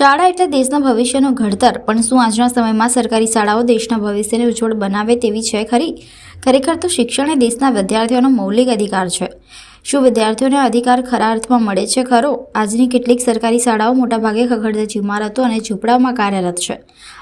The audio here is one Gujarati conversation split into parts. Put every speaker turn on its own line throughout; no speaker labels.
શાળા એટલે દેશના ભવિષ્યનું ઘડતર. પણ શું આજના સમયમાં સરકારી શાળાઓ દેશના ભવિષ્યને ઉજ્જવળ બનાવે તેવી છે ખરી? ખરેખર તો શિક્ષણ એ દેશના વિદ્યાર્થીઓનો મૌલિક અધિકાર છે. શું વિદ્યાર્થીઓને અધિકાર ખરા અર્થમાં મળે છે ખરો? આજની કેટલીક સરકારી શાળાઓ મોટાભાગે ખખડધજ ઇમારતો અને ઝૂંપડાઓમાં કાર્યરત છે.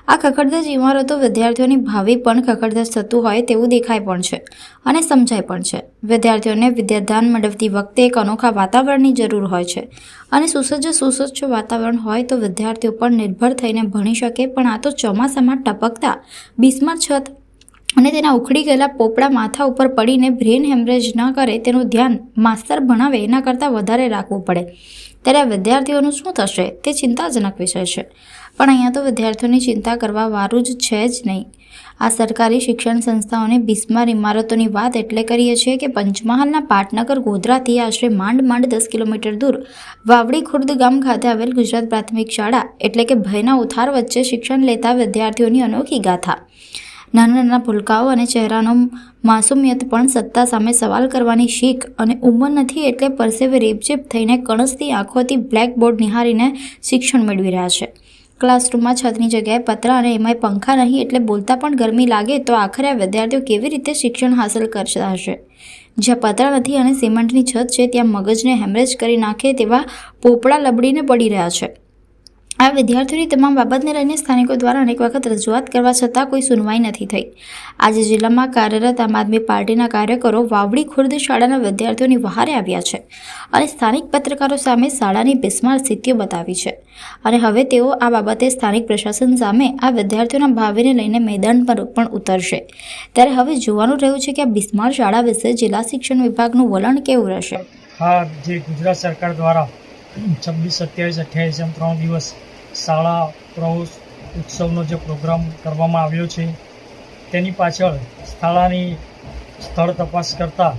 આ ખખડધજ ઇમારતો વિદ્યાર્થીઓની ભાવિ પણ ખખડધજ થતું હોય તેવું દેખાય પણ છે અને સમજાય પણ છે. વિદ્યાર્થીઓને વિદ્યાદાન મેળવતી વખતે એક અનોખા વાતાવરણની જરૂર હોય છે અને સુસજ્જ સુસજ્જ વાતાવરણ હોય તો વિદ્યાર્થીઓ પણ નિર્ભર થઈને ભણી શકે પણ આ તો ચોમાસામાં ટપકતા બિસ્માર છત અને તેના ઉખડી ગયેલા પોપડા માથા ઉપર પડીને બ્રેન હેમરેજ ન કરે તેનું ધ્યાન માસ્તર ભણાવે એના કરતાં વધારે રાખવું પડે. ત્યારે વિદ્યાર્થીઓનું શું થશે? તે ચિંતાજનક વિષય છે. પણ અહીંયા તો વિદ્યાર્થીઓની ચિંતા કરવા વારું જ છે જ નહીં. આ સરકારી શિક્ષણ સંસ્થાઓને બિસ્માર ઇમારતોની વાત એટલે કરીએ છીએ કે પંચમહાલના પાટનગર ગોધરાથી આશરે માંડ માંડ દસ કિલોમીટર દૂર વાવડી ખુર્દ ગામ ખાતે આવેલ ગુજરાત પ્રાથમિક શાળા એટલે કે ભયના ઉથાર વચ્ચે શિક્ષણ લેતા વિદ્યાર્થીઓની અનોખી ગાથા. નાના નાના ભૂલકાઓ અને ચહેરાનો માસુમિયત પણ સત્તા સામે સવાલ કરવાની શીખ અને ઉંમર નથી એટલે પરસેવે રેપઝેપ થઈને કણસથી આંખોથી બ્લેકબોર્ડ નિહાળીને શિક્ષણ મેળવી રહ્યા છે. ક્લાસરૂમમાં છતની જગ્યાએ પતરા અને એમાંય પંખા નહીં એટલે બોલતા પણ ગરમી લાગે તો આખરે આ વિદ્યાર્થીઓ કેવી રીતે શિક્ષણ હાંસલ કરતા હશે? જ્યાં પતરા નથી અને સિમેન્ટની છત છે, ત્યાં મગજને હેમરેજ કરી નાખે તેવા પોપડા લબડીને પડી રહ્યા છે. આ વિદ્યાર્થીઓની તમામ બાબતને લઈને સ્થાનિકો દ્વારા અનેક વખત રજૂઆત કરવા છતાં કોઈ સુનવાઈ નથી થઈ. આજે જિલ્લામાં કાર્યરત આમ આદમી પાર્ટીના કાર્યકરો વાવડી ખુર્દ શાળાના વિદ્યાર્થીઓની વહારે આવ્યા છે અને સ્થાનિક પત્રકારો સામે શાળાની બિસ્માર સ્થિતિઓ બતાવી છે. અને હવે તેઓ આ બાબતે સ્થાનિક પ્રશાસન સામે આ વિદ્યાર્થીઓના ભાવિને લઈને મેદાન પર પણ ઉતરશે. ત્યારે હવે જોવાનું રહ્યું છે કે આ બિસ્માર શાળા વિશે જિલ્લા શિક્ષણ વિભાગનું વલણ કેવું રહેશે?
હા, જે ગુજરાત સરકાર દ્વારા છવ્વીસ, સત્યાવીસ, અઠ્યાવીસ એમ ત્રણ દિવસ શાળા, પ્રવેશ ઉત્સવનો જે પ્રોગ્રામ કરવામાં આવ્યો છે, તેની પાછળ શાળાની સ્થળ તપાસ કરતાં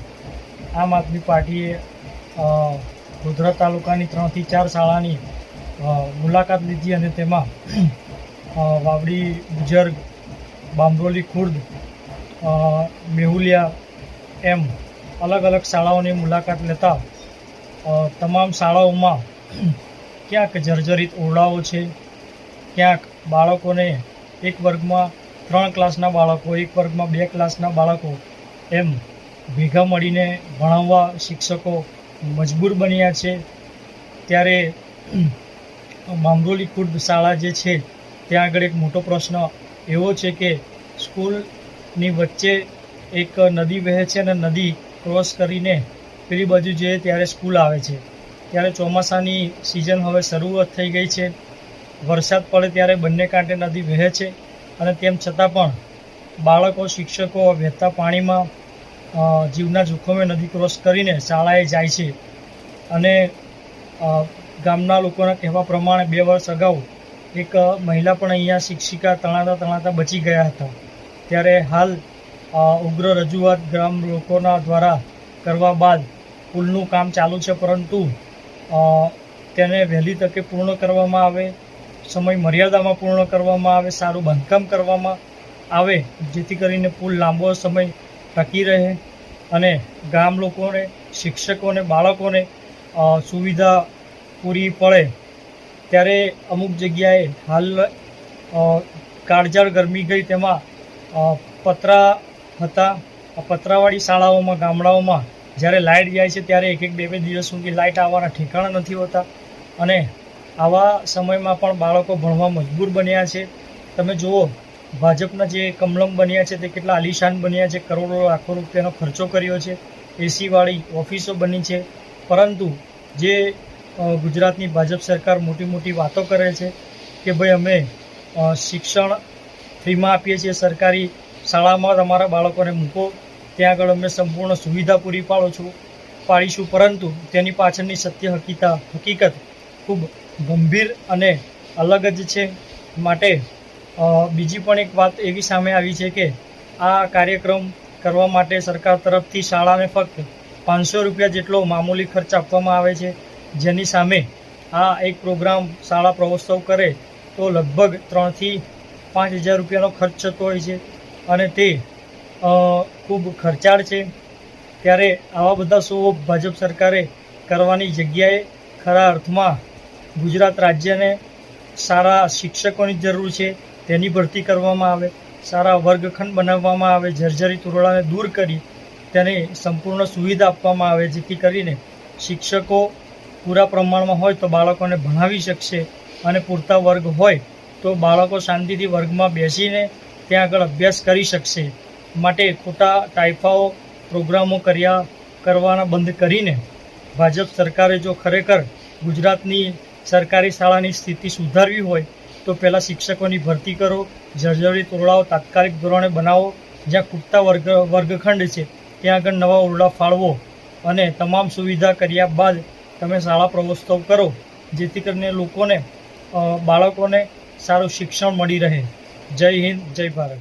આમ આદમી પાર્ટીએ ગોધરા તાલુકાની ત્રણથી ચાર શાળાની મુલાકાત લીધી અને તેમાં વાવડી, બુજર્ગ બામરોલી ખુર્દ મેહુલિયા એમ અલગ અલગ શાળાઓની મુલાકાત લેતા તમામ શાળાઓમાં ક્યાંક જર્જરિત ઓરડાઓ છે, ક્યાંક બાળકોને એક વર્ગમાં ત્રણ ક્લાસના બાળકો, એક વર્ગમાં બે ક્લાસના બાળકો એમ ભેગા મળીને ભણાવવા શિક્ષકો મજબૂર બન્યા છે. ત્યારે મામરોલી ખુર્દ શાળા જે છે, ત્યાં આગળ એક મોટો પ્રશ્ન એવો છે કે સ્કૂલની વચ્ચે એક નદી વહે છે અને નદી ક્રોસ કરીને પેલી બાજુ જઈએ ત્યારે સ્કૂલ આવે છે. ત્યારે ચોમાસાની સિઝન હવે શરૂઆત થઈ ગઈ છે. વરસાદ પડે ત્યારે બંને કાંઠે નદી વહે છે અને તેમ છતાં પણ બાળકો, શિક્ષકો વહેતા પાણીમાં જીવના જોખમે નદી ક્રોસ કરીને શાળાએ જાય છે. અને ગામના લોકોના કહેવા પ્રમાણે બે વર્ષ અગાઉ એક મહિલા પણ અહીંયા શિક્ષિકા તણાતા તણાતા બચી ગયા હતા. ત્યારે હાલ ઉગ્ર રજૂઆત ગ્રામ લોકોના દ્વારા કરવા બાદ પુલનું કામ ચાલુ છે, પરંતુ તેને વહેલી તકે પૂર્ણ કરવામાં આવે, સમય મર્યાદામાં પૂર્ણ કરવામાં આવે, સારું બાંધકામ કરવામાં આવે, જેથી કરીને પુલ લાંબો સમય ટકી રહે અને ગામ લોકોને, શિક્ષકોને, બાળકોને સુવિધા પૂરી પડે. ત્યારે અમુક જગ્યાએ હાલ કાળજાળ ગરમી ગઈ તેમાં પતરા હતા. પતરાવાળી શાળાઓમાં, ગામડાઓમાં જ્યારે લાઇટ જાય છે ત્યારે એક એક બે બે દિવસ સુધી લાઇટ આવવાના ઠેકાણા નથી હોતા. અને આવા સમયમાં પણ બાળકો ભણવા મજબૂર બન્યા છે. તમે જુઓ, ભાજપના જે કમલમ બન્યા છે, તે કેટલા આલિશાન બન્યા છે, કરોડો, લાખો રૂપિયાનો ખર્ચો કર્યો છે. એસીવાળી ઓફિસો બની છે. પરંતુ જે ગુજરાતની ભાજપ સરકાર મોટી મોટી વાતો કરે છે કે ભાઈ અમે શિક્ષણ ફ્રીમાં આપીએ છીએ, સરકારી શાળામાં તમારા બાળકોને મૂકો. ત્યાં આગળ અમે સંપૂર્ણ સુવિધા પૂરી પાડો છું, પાડીશું, પરંતુ તેની પાછળની સત્ય હકીતા હકીકત ખૂબ ગંભીર અને અલગ જ છે. માટે બીજી પણ એક વાત એવી સામે આવી છે કે, આ કાર્યક્રમ કરવા માટે સરકાર તરફથી શાળાને ફક્ત પાંચસો રૂપિયા જેટલો મામૂલી ખર્ચ આપવામાં આવે છે. જેની સામે આ એક પ્રોગ્રામ શાળા પ્રવોત્સવ કરે તો લગભગ ત્રણથી પાંચ હજાર રૂપિયાનો ખર્ચ થતો હોય છે. અને તે ખૂબ ખર્ચાળ છે. ત્યારે આવા બધા શો ભાજપ સરકારે કરવાની જગ્યાએ ખરા અર્થમાં ગુજરાત રાજ્યને સારા શિક્ષકોની જરૂર છે, તેની ભરતી કરવામાં આવે, સારા વર્ગખંડ બનાવવામાં આવે જર્જરી ઓરડાને દૂર કરી તેને સંપૂર્ણ સુવિધા આપવામાં આવે, જેથી કરીને શિક્ષકો પૂરા પ્રમાણમાં હોય તો બાળકોને ભણાવી શકશે અને પૂરતા વર્ગ હોય તો બાળકો શાંતિથી વર્ગમાં બેસીને ત્યાં આગળ અભ્યાસ કરી શકશે. માટે ખોટા ટાઈફાઓ પ્રોગ્રામો કર્યા કરવાના બંધ કરીને ભાજપ સરકારે જો ખરેખર ગુજરાતની સરકારી શાળાની સ્થિતિ સુધારવી હોય, તો પહેલાં શિક્ષકોની ભરતી કરો જર્જરિત ઓરડાઓ તાત્કાલિક ધોરણે બનાવો, જ્યાં ખૂટતા વર્ગ, વર્ગખંડ છે, ત્યાં આગળ નવા ઓરડા ફાળવો અને તમામ સુવિધા કર્યા બાદ તમે શાળા પ્રવેશોત્સવ કરો, જેથી કરીને લોકોને બાળકોને સારું શિક્ષણ મળી રહે. જય હિન્દ, જય ભારત.